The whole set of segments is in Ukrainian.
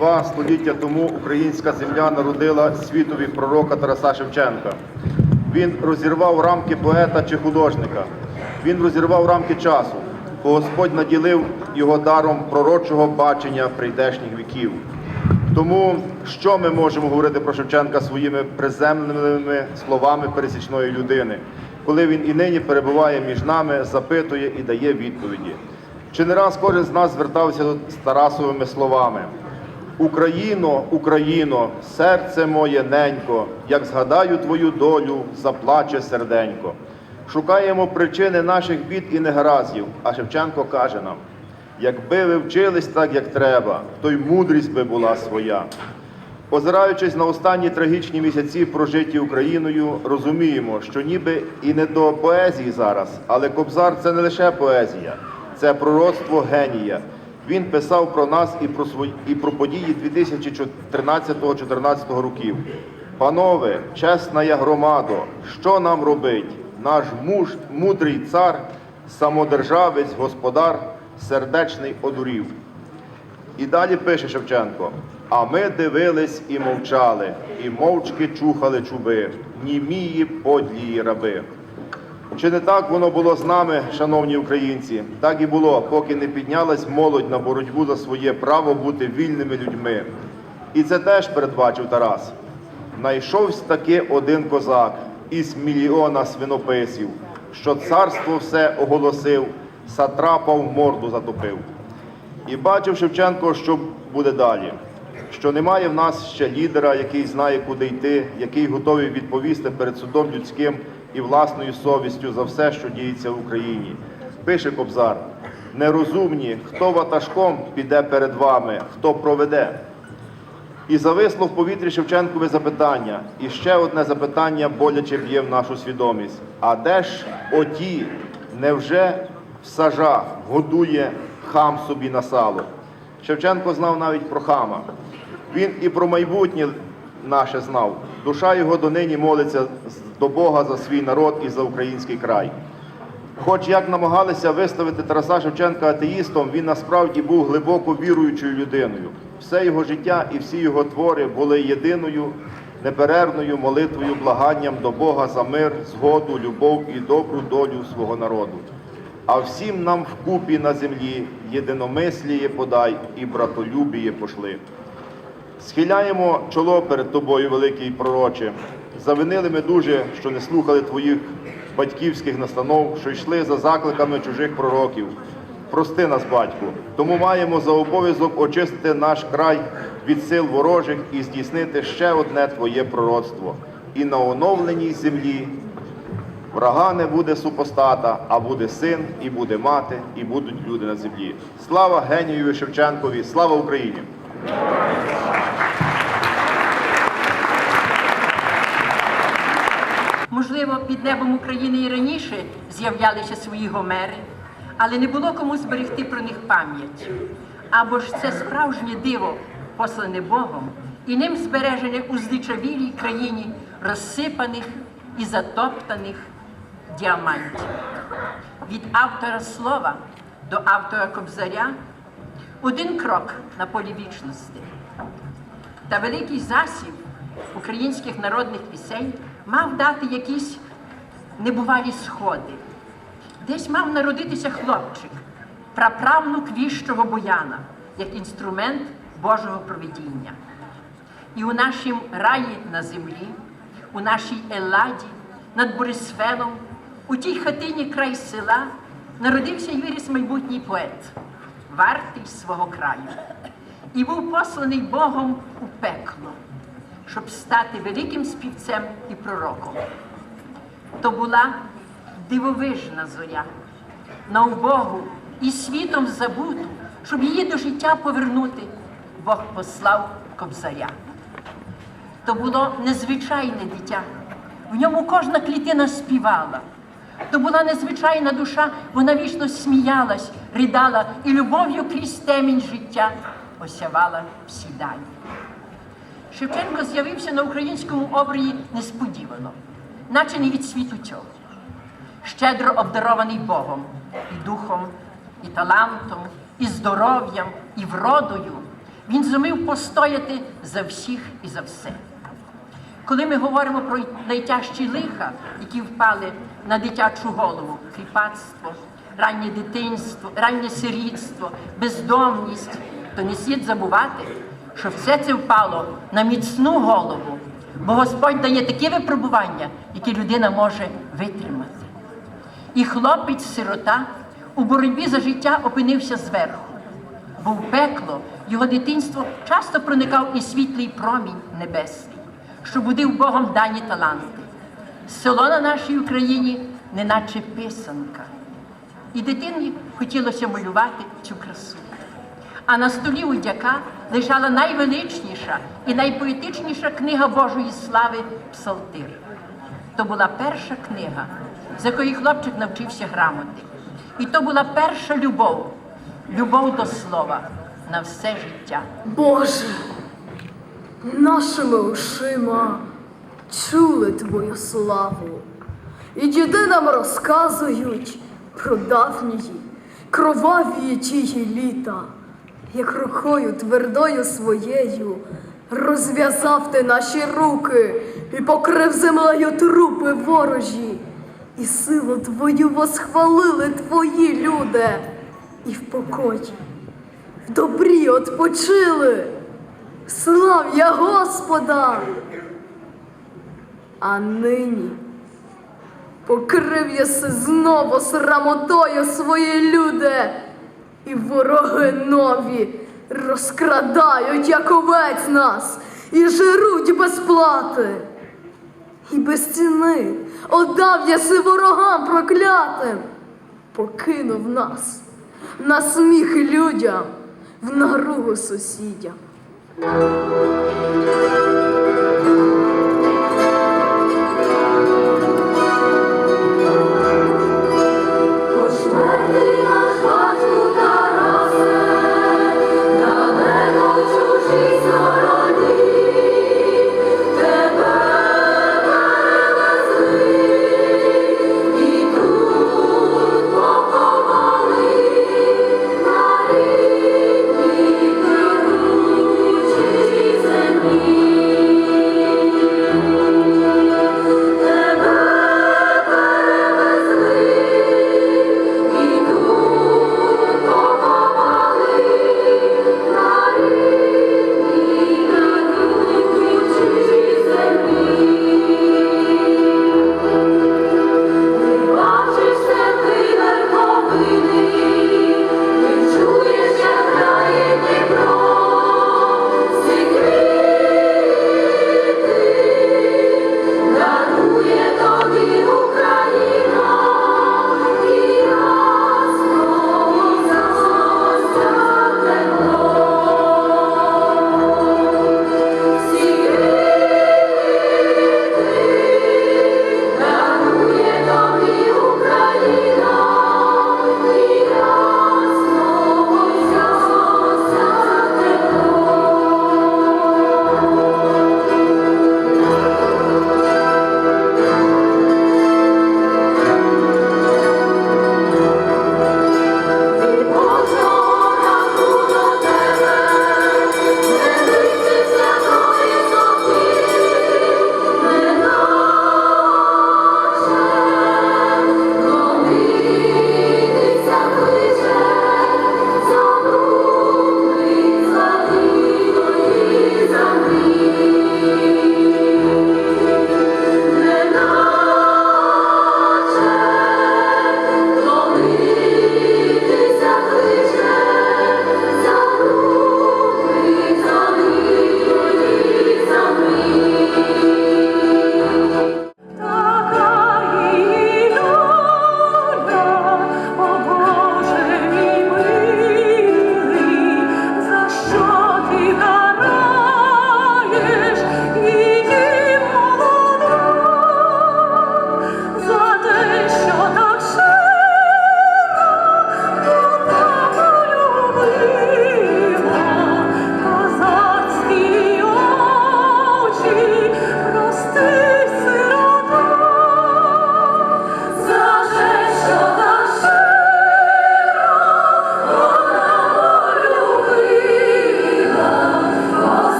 Два століття тому українська земля народила світові пророка Тараса Шевченка. Він розірвав рамки поета чи художника. Він розірвав рамки часу, бо Господь наділив його даром пророчого бачення прийдешніх віків. Тому що ми можемо говорити про Шевченка своїми приземленими словами пересічної людини, коли він і нині перебуває між нами, запитує і дає відповіді? Чи не раз кожен з нас звертався з Тарасовими словами? Україно, Україно, серце моє ненько, як згадаю твою долю, заплаче серденько. Шукаємо причини наших бід і негараздів, а Шевченко каже нам: якби ви вчились так, як треба, то й мудрість би була своя. Озираючись на останні трагічні місяці, прожиті Україною, розуміємо, що ніби і не до поезії зараз, але Кобзар це не лише поезія, це пророцтво генія. Він писав про нас і про свої і про події 2013-2014 років. Панове, чесна я громадо, що нам робить? Наш муж, мудрий цар, самодержавець, господар, сердечний одурів. І далі пише Шевченко: а ми дивились і мовчали, і мовчки чухали чуби, німії подлії раби. Чи не так воно було з нами, шановні українці? Так і було, поки не піднялась молодь на боротьбу за своє право бути вільними людьми. І це теж передбачив Тарас. Найшовсь таки один козак із мільйона свинописів, що царство все оголосив, сатрапа морду затопив. І бачив Шевченко, що буде далі. Що немає в нас ще лідера, який знає, куди йти, який готовий відповісти перед судом людським і власною совістю за все, що діється в Україні. Пише Кобзар: нерозумні, хто ватажком піде перед вами, хто проведе. І зависло в повітрі Шевченкове запитання. І ще одне запитання боляче б'є в нашу свідомість. А де ж оті, невже в сажах годує хам собі на сало? Шевченко знав навіть про хама. Він і про майбутнє наше знав. Душа його донині молиться до Бога за свій народ і за український край. Хоч як намагалися виставити Тараса Шевченка атеїстом, він насправді був глибоко віруючою людиною. Все його життя і всі його твори були єдиною неперервною молитвою, благанням до Бога за мир, згоду, любов і добру долю свого народу. А всім нам вкупі на землі єдиномисліє подай і братолюбіє пошли. Схиляємо чоло перед тобою, великий пророче. Завинили ми дуже, що не слухали твоїх батьківських настанов, що йшли за закликами чужих пророків. Прости нас, батьку. Тому маємо за обов'язок очистити наш край від сил ворожих і здійснити ще одне твоє пророцтво. І на оновленій землі врага не буде супостата, а буде син, і буде мати, і будуть люди на землі. Слава генію Шевченкові! Слава Україні! Можливо, під небом України і раніше з'являлися свої гомери, але не було кому зберегти про них пам'ять. Або ж це справжнє диво, послане Богом, і ним збережене у злічавілій країні розсипаних і затоптаних діамантів. Від автора слова до автора кобзаря один крок на полі вічності. Та великий засіб українських народних пісень мав дати якісь небувалі сходи. Десь мав народитися хлопчик, праправнук віщого бояна, як інструмент Божого провидіння. І у нашім раї на землі, у нашій Елладі, над Борисфеном, у тій хатині край села народився й виріс майбутній поет, вартий свого краю, і був посланий Богом у пекло, щоб стати великим співцем і пророком. То була дивовижна зоря, на убогу і світом забуту, щоб її до життя повернути, Бог послав кобзаря. То було незвичайне дитя. В ньому кожна клітина співала. То була незвичайна душа, вона вічно сміялась, ридала і любов'ю крізь темінь життя осявала всі далі. Шевченко з'явився на українському обрії несподівано, наче не від світу цього. Щедро обдарований Богом і духом, і талантом, і здоров'ям, і вродою. Він зумів постояти за всіх і за все. Коли ми говоримо про найтяжчі лиха, які впали на дитячу голову, кріпацтво, раннє дитинство, раннє сирітство, бездомність, то не слід забувати, що все це впало на міцну голову, бо Господь дає такі випробування, які людина може витримати. І хлопець-сирота у боротьбі за життя опинився зверху, бо в пекло його дитинство часто проникав і світлий промінь небесний, що будив Богом дані таланти. Село на нашій Україні неначе писанка. І дитині хотілося малювати цю красу. А на столі у дяка лежала найвеличніша і найпоетичніша книга Божої слави Псалтир. То була перша книга, з якої хлопчик навчився грамоти. І то була перша любов, любов до слова на все життя. Боже, нашими ушима чули Твою славу, і діди нам розказують про давнії, кроваві тії літа, як рукою твердою своєю розв'язав ти наші руки і покрив землею трупи ворожі, і силу Твою восхвалили Твої люди, і в покої в добрі odpoczyли. Слав я Господа. А нині покрив єси знову срамотою свої люди, і вороги нові розкрадають, як овець нас, і жируть без плати. І без ціни отдав єси ворогам проклятим, покинув нас на сміх людям, в наругу сусідям.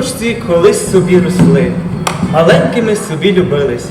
Купочці колись собі росли, маленькими собі любились,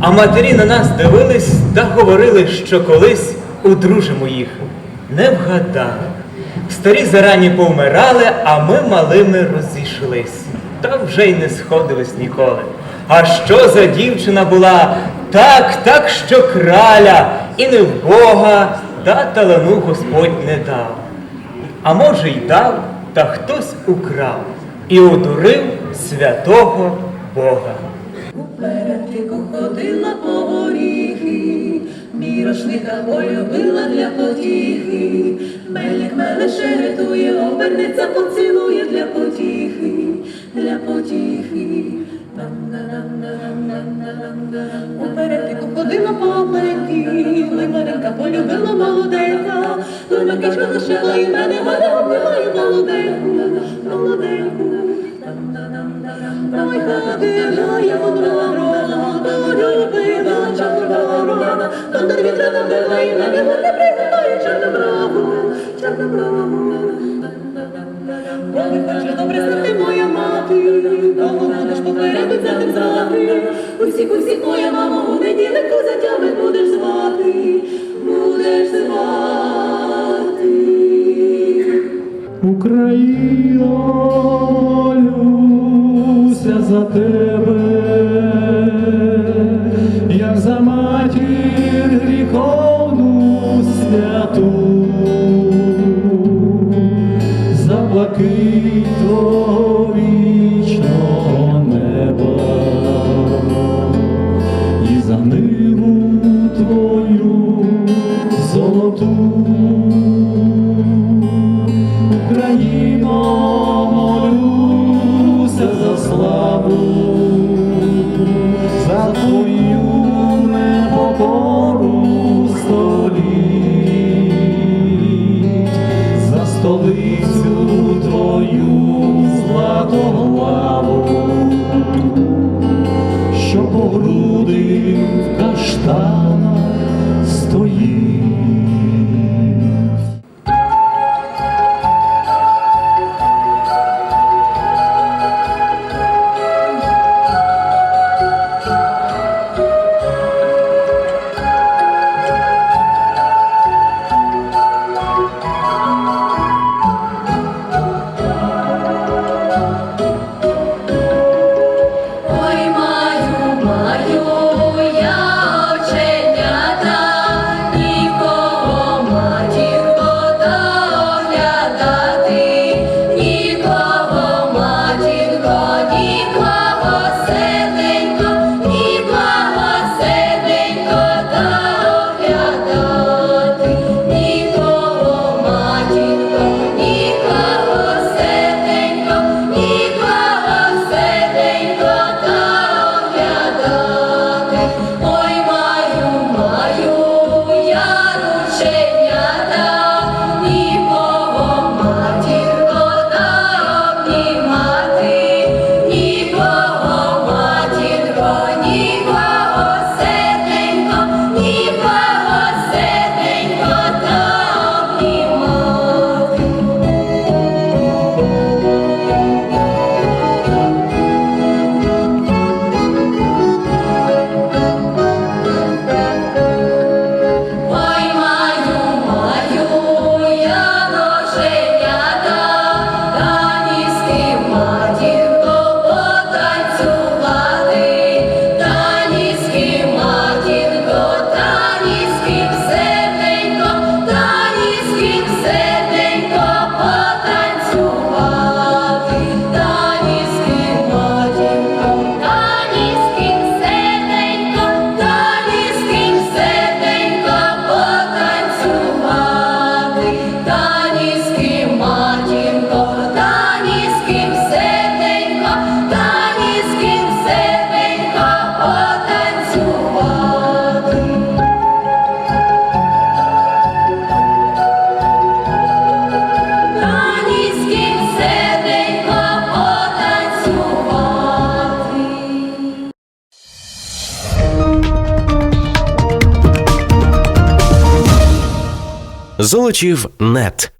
а матері на нас дивились та говорили, що колись одружимо їх. Не вгадали. Старі зарані повмирали, а ми малими розійшлись. Та вже й не сходились ніколи. А що за дівчина була? Так, так, що краля, і не в Бога, та талану Господь не дав. А може й дав, та хтось украв і одурив святого Бога. Перетику ходила по горіхи, мірошника полюбила для потіхи. Мельник мене шеретує, обернеться, поцілує для потіхи, для потіхи. У перетику ходила по аптеки, Лимаренка полюбила молоденька, Лимакишка лишила і мене гаря обнимає молоденьку, молоденьку. Я по дорогам, полюбила чорноброва, Кондор вітра набила і не чорноброву, чорноброву. Ой, хоче добре знати моя мати, Кого будеш попереду тим звати. Усіх, усіх, моя мамо, tu груди в каштанах стоїть. Золочів нет.